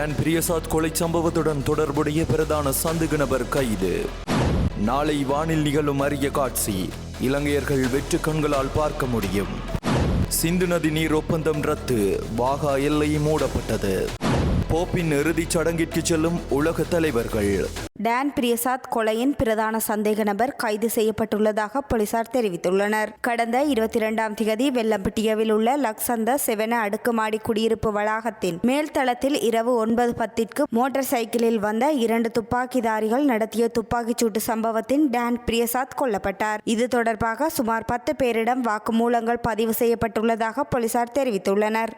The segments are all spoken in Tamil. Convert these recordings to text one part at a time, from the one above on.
டேன் பிரியசாத் கொலை சம்பவத்துடன் தொடர்புடைய பிரதான சந்தேக நபர் கைது. நாளை வானில் நிகழும் அரிய காட்சி. இலங்கையர்கள் வெற்று கண்களால் பார்க்க முடியும். சிந்து நதி நீர் ஒப்பந்தம் ரத்து. வாகா எல்லை மூடப்பட்டது. போப்பின் இறுதிச் சடங்கிற்கு செல்லும் உலக தலைவர்கள். டான் பிரியசாத் கொலையின் பிரதான சந்தேக நபர் கைது செய்யப்பட்டுள்ளதாக போலீசார் தெரிவித்துள்ளனர். கடந்த இருபத்தி இரண்டாம் திகதி வெள்ளம்பட்டியவில் உள்ள லக்சந்த செவன அடுக்குமாடி குடியிருப்பு வளாகத்தின் மேல்தளத்தில் இரவு ஒன்பது பத்திற்கு மோட்டார் சைக்கிளில் வந்த இரண்டு துப்பாக்கிதாரிகள் நடத்திய துப்பாக்கிச்சூட்டு சம்பவத்தின் டான் பிரியசாத் கொல்லப்பட்டார். இது தொடர்பாக சுமார் பத்து பேரிடம் வாக்குமூலங்கள் பதிவு செய்யப்பட்டுள்ளதாக போலீசார் தெரிவித்துள்ளனர்.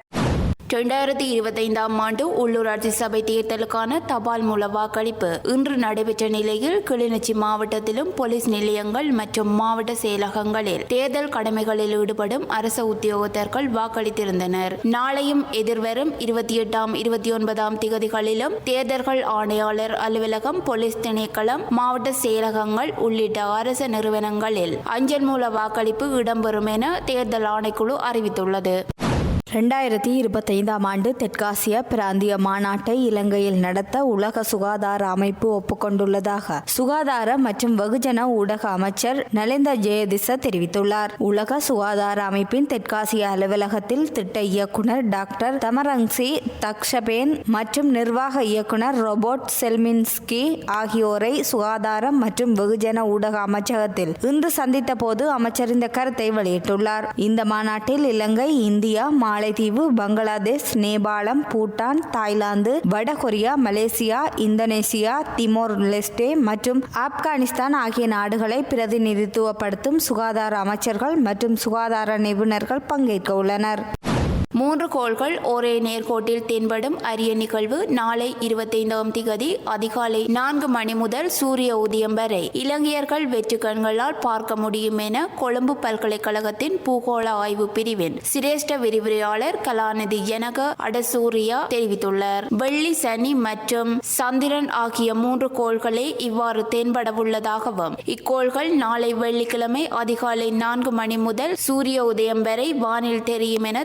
இரண்டாயிரத்தி இருபத்தைந்தாம் ஆண்டு உள்ளூராட்சி சபை தேர்தலுக்கான தபால் மூல வாக்களிப்பு. இன்று நடைபெற்ற நிலையில் கிளிநொச்சி மாவட்டத்திலும் போலீஸ் நிலையங்கள் மற்றும் மாவட்ட செயலகங்களில் தேர்தல் கடமைகளில் ஈடுபடும் அரச உத்தியோகத்தர்கள் வாக்களித்திருந்தனர். நாளையும் எதிர்வரும் இருபத்தி எட்டாம் இருபத்தி ஒன்பதாம் திகதிகளிலும் தேர்தல்கள் ஆணையாளர் அலுவலகம் போலீஸ் திணைக்களம் மாவட்ட செயலகங்கள் உள்ளிட்ட அரச நிறுவனங்களில் அஞ்சல் மூல வாக்களிப்பு இடம்பெறும் என தேர்தல் ஆணைக்குழு அறிவித்துள்ளது. ரெண்டாயிரத்தி இருபத்தைந்தாம் ஆண்டு தெற்காசிய பிராந்திய மாநாட்டை இலங்கையில் நடத்த உலக சுகாதார அமைப்பு ஒப்புக்கொண்டுள்ளதாக சுகாதார மற்றும் வெகுஜன ஊடக அமைச்சர் நலிந்த ஜெயதிச தெரிவித்துள்ளார். உலக சுகாதார அமைப்பின் தெற்காசிய அலுவலகத்தில் திட்ட இயக்குனர் டாக்டர் தமரங்சி தக்ஷபேன் மற்றும் நிர்வாக இயக்குனர் ரோபோட் செல்மின்ஸ்கி ஆகியோரை சுகாதாரம் மற்றும் வெகுஜன ஊடக அமைச்சகத்தில் இன்று சந்தித்த போது அமைச்சர் இந்த கருத்தை வெளியிட்டுள்ளார். இந்த மாநாட்டில் இலங்கை இந்தியா மாலைதீவு பங்களாதேஷ் நேபாளம் பூட்டான் தாய்லாந்து வடகொரியா மலேசியா இந்தோனேசியா திமோர் லெஸ்டே மற்றும் ஆப்கானிஸ்தான் ஆகிய நாடுகளை பிரதிநிதித்துவப்படுத்தும் சுகாதார அமைச்சர்கள் மற்றும் சுகாதார நிபுணர்கள் பங்கேற்க உள்ளனர். மூன்று கோள்கள் ஒரே நேர்கோட்டில் தென்படும் அரிய நிகழ்வு நாளை இருபத்தைந்தாம் திகதி அதிகாலை நான்கு மணி முதல் சூரிய உதயம் வரை. இலங்கையர்கள் வெற்று கண்களால் பார்க்க முடியும் என கொழும்பு பல்கலைக்கழகத்தின் பூகோள ஆய்வு பிரிவின் சிரேஷ்ட விரிவுரையாளர் கலாநிதி ஜனக அடசூரியா தெரிவித்துள்ளார். வெள்ளி சனி மற்றும் சந்திரன் ஆகிய மூன்று கோள்களே இவ்வாறு தென்படவுள்ளதாகவும் இக்கோள்கள் நாளை வெள்ளிக்கிழமை அதிகாலை நான்கு மணி முதல் சூரிய உதயம் வரை வானில் தெரியும் என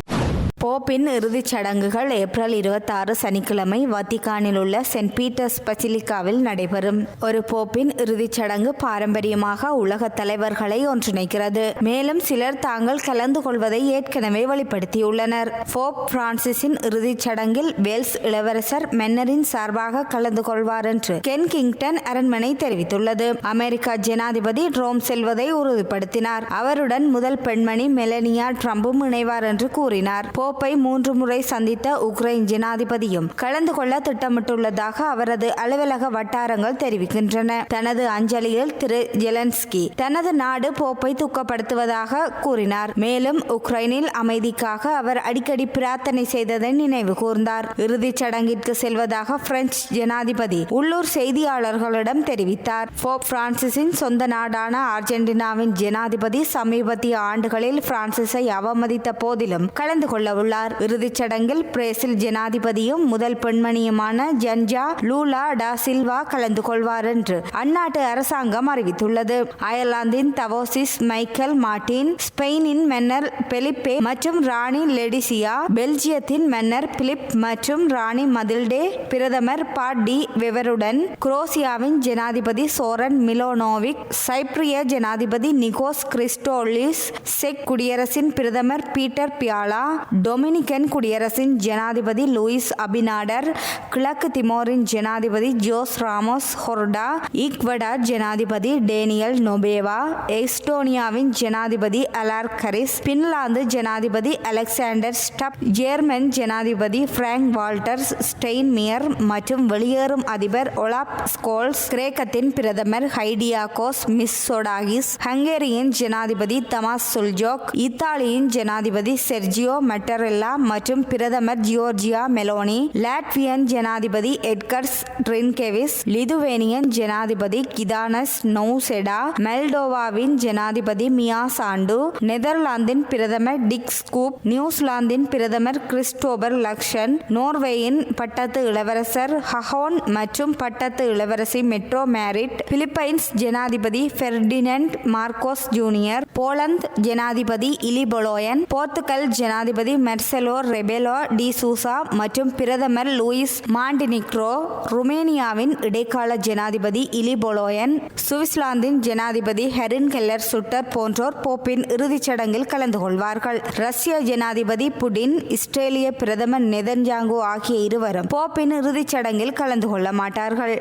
போப்பின் இறுதிச் சடங்குகள் ஏப்ரல் இருபத்தாறு சனிக்கிழமை வத்திகானில் உள்ள சென்ட் பீட்டர்ஸ் பசிலிக்காவில் நடைபெறும். ஒரு போப்பின் இறுதிச் சடங்கு பாரம்பரியமாக உலக தலைவர்களை ஒன்றிணைக்கிறது. மேலும் சிலர் தாங்கள் கலந்து கொள்வதை ஏற்கனவே வெளிப்படுத்தியுள்ளனர். போப் பிரான்சிஸின் இறுதிச் சடங்கில் வேல்ஸ் இளவரசர் மென்னரின் சார்பாக கலந்து கொள்வார் என்று கென் கிங்டன் அரண்மனை தெரிவித்துள்ளது. அமெரிக்கா ஜனாதிபதி ரோம் செல்வதை உறுதிப்படுத்தினார். அவருடன் முதல் பெண்மணி மெலனியா ட்ரம்பும் இணைவார் என்று கூறினார். போப் போப்பை மூன்று முறை சந்தித்த உக்ரைன் ஜனாதிபதியும் கலந்து கொள்ள திட்டமிட்டுள்ளதாக அவரது அலுவலக வட்டாரங்கள் தெரிவிக்கின்றன. தனது அஞ்சலியில் திரு ஜெலன்ஸ்கி தனது நாடு போப்பை தூக்கப்படுத்துவதாக கூறினார். மேலும் உக்ரைனில் அமைதிக்காக அவர் அடிக்கடி பிரார்த்தனை செய்ததை நினைவு கூர்ந்தார். இறுதிச் சடங்கிற்கு செல்வதாக பிரெஞ்சு ஜனாதிபதி உள்ளூர் செய்தியாளர்களிடம் தெரிவித்தார். போப் பிரான்சிஸின் சொந்த நாடான அர்ஜென்டினாவின் ஜனாதிபதி சமீபத்திய ஆண்டுகளில் பிரான்சிஸை அவமதித்த போதிலும் கலந்து உள்ளார் இறுதிச் சடங்கில் பிரேசில் ஜனாதிபதியும் முதல் பெண்மணியுமான ஜன்ஜா லூலா டா சில்வா கலந்து கொள்வார் என்று அந்நாட்டு அரசாங்கம் அறிவித்துள்ளது. அயர்லாந்தின் தவோசிஸ் மைக்கேல் மார்டின் ஸ்பெயினின் மன்னர் பெலிப்பே மற்றும் ராணி லெடிசியா பெல்ஜியத்தின் மன்னர் பிலிப் மற்றும் ராணி மதில்டே பிரதமர் பாட் டி வெவருடன் குரோசியாவின் ஜனாதிபதி சோரன் மிலோனோவிக் சைப்ரிய ஜனாதிபதி நிகோஸ் கிறிஸ்டோலிஸ் செக் குடியரசின் பிரதமர் பீட்டர் பியாலா டொமினிகன் குடியரசின் ஜனாதிபதி லூயிஸ் அபினாடர் கிழக்கு திமோரின் ஜனாதிபதி ஜோஸ் ராமோஸ் ஹொர்டா ஈக்வடார் ஜனாதிபதி டேனியல் நொபேவா எஸ்டோனியாவின் ஜனாதிபதி அலார் கரிஸ் பின்லாந்து ஜனாதிபதி அலெக்சாண்டர் ஸ்டப் ஜேர்மன் ஜனாதிபதி பிராங்க் வால்டர்ஸ் ஸ்டெயின்மியர் மற்றும் வெளியேறும் அதிபர் ஒலாப் ஸ்கோல்ஸ் கிரேக்கத்தின் பிரதமர் ஹைடியாகோஸ் மிஸ் சோடாகிஸ் ஹங்கேரியின் ஜனாதிபதி தமாஸ் சுல்ஜோக் இத்தாலியின் ஜனாதிபதி செர்ஜியோ மெட்டரெல்லா மற்றும் பிரதமர் ஜியோர்ஜியா மெலோனி லாட்வியன் ஜனாதிபதி எட்கர்ஸ் ட்ரின்கெவிஸ் லிதுவேனியன் ஜனாதிபதி கிதானஸ் நௌசெடா மெல்டோவாவின் ஜனாதிபதி மியா சாண்டு நெதர்லாந்தின் பிரதமர் டிக் ஸ்கூப் நியூசிலாந்தின் பிரதமர் கிறிஸ்டோபர் லக்ஷன் நோர்வேயின் பட்டத்து இளவரசர் ஹஹோன் மற்றும் பட்டத்து இளவரசி மெட்ரோ மேரிட் பிலிப்பைன்ஸ் ஜனாதிபதி ஃபெர்டினண்ட் மார்க்கோஸ் ஜூனியர் போலந்து ஜனாதிபதி இலிபொலோயன் போர்த்துகல் ஜனாதிபதி மெர்செலோ ரெபெலோ டி சூசா மற்றும் பிரதமர் லூயிஸ் மாண்டினிக்ரோ ருமேனியாவின் இடைக்கால ஜனாதிபதி இலி பொலோயன் சுவிட்சர்லாந்தின் ஜனாதிபதி ஹெரின் கெல்லர் சுட்டர் போன்றோர் போப்பின் இறுதிச் சடங்கில் கலந்து கொள்வார்கள். ரஷ்ய ஜனாதிபதி புடின் இஸ்ரேலிய பிரதமர் நெதன்ஜாங்கு ஆகிய இருவரும் போப்பின் இறுதிச் சடங்கில் கலந்து கொள்ள மாட்டார்கள்.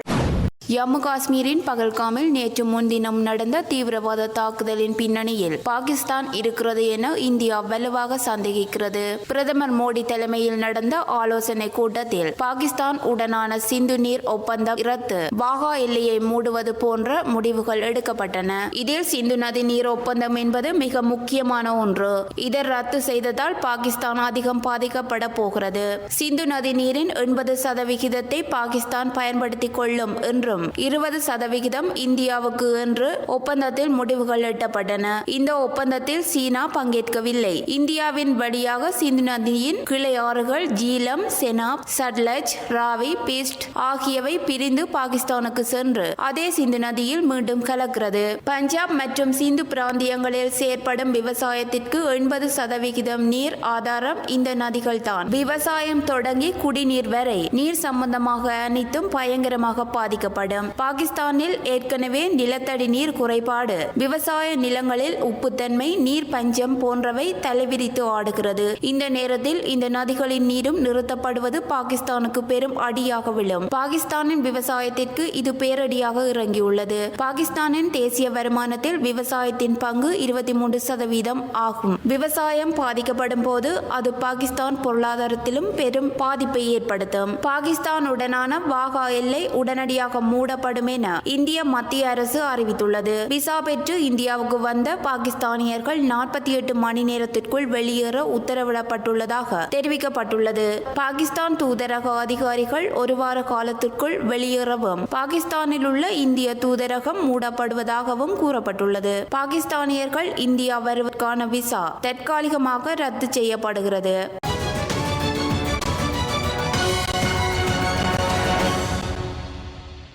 ஜம்மு காஷ்மீரின் பகல்காமில் நேற்று முன்தினம் நடந்த தீவிரவாத தாக்குதலின் பின்னணியில் பாகிஸ்தான் இருக்கிறது என இந்தியா வலுவாக சந்தேகிக்கிறது. பிரதமர் மோடி தலைமையில் நடந்த ஆலோசனை கூட்டத்தில் பாகிஸ்தான் உடனான சிந்து நீர் ஒப்பந்தம் ரத்து வாகா எல்லையை மூடுவது போன்ற முடிவுகள் எடுக்கப்பட்டன. இதில் சிந்து நதி நீர் ஒப்பந்தம் என்பது மிக முக்கியமான ஒன்று. இதை ரத்து செய்ததால் பாகிஸ்தான் அதிகம் பாதிக்கப்பட போகிறது. சிந்து நதி நீரின் எண்பது சதவிகிதத்தை பாகிஸ்தான் பயன்படுத்திக் கொள்ளும் என்றும் இருபது சதவிகிதம் இந்தியாவுக்கு என்று ஒப்பந்தத்தில் முடிவுகள் எட்டப்பட்டன. இந்த ஒப்பந்தத்தில் சீனா பங்கேற்கவில்லை. இந்தியாவின் வழியாக சிந்து நதியின் கிளை ஆறுகள் ஜீலம் செனாப் சட்லஜ் ராவி பிஸ்ட் ஆகியவை பிரிந்து பாகிஸ்தானுக்கு சென்று அதே சிந்து நதியில் மீண்டும் கலக்கிறது. பஞ்சாப் மற்றும் சிந்து பிராந்தியங்களில் செயற்படும் விவசாயத்திற்கு எண்பது சதவிகிதம் நீர் ஆதாரம் இந்த நதிகள் தான் விவசாயம் தொடங்கி குடிநீர் வரை நீர் சம்பந்தமாக அனைத்தும் பயங்கரமாக பாதிக்கப்படும் பாகிஸ்தானில் ஏற்கனவே நிலத்தடி நீர் குறைபாடு. விவசாய நிலங்களில் உப்புத்தன்மை நீர் பஞ்சம் போன்றவை தலைவிரித்து ஆடுகிறது. இந்த நேரத்தில் இந்த நதிகளின் நீரும் நிறுத்தப்படுவது பாகிஸ்தானுக்கு பெரும் அடியாக விழும். பாகிஸ்தானின் விவசாயத்திற்கு இது பேரடியாக இறங்கியுள்ளது. பாகிஸ்தானின் தேசிய வருமானத்தில் விவசாயத்தின் பங்கு இருபத்தி மூன்று சதவீதம் ஆகும். விவசாயம் பாதிக்கப்படும் போது அது பாகிஸ்தான் பொருளாதாரத்திலும் பெரும் பாதிப்பை ஏற்படுத்தும். பாகிஸ்தானுடனான வாகா எல்லை உடனடியாக மூடப்படும் என இந்திய மத்திய அரசு அறிவித்துள்ளது. விசா பெற்று இந்தியாவுக்கு வந்த பாகிஸ்தானியர்கள் நாற்பத்தி எட்டு மணி நேரத்திற்குள் வெளியேற உத்தரவிடப்பட்டுள்ளதாக தெரிவிக்கப்பட்டுள்ளது. பாகிஸ்தான் தூதரக அதிகாரிகள் ஒரு வார காலத்திற்குள் வெளியேறவும் பாகிஸ்தானில் உள்ள இந்திய தூதரகம் மூடப்படுவதாகவும் கூறப்பட்டுள்ளது. பாகிஸ்தானியர்கள் இந்தியா வருவதற்கான விசா தற்காலிகமாக ரத்து செய்யப்படுகிறது.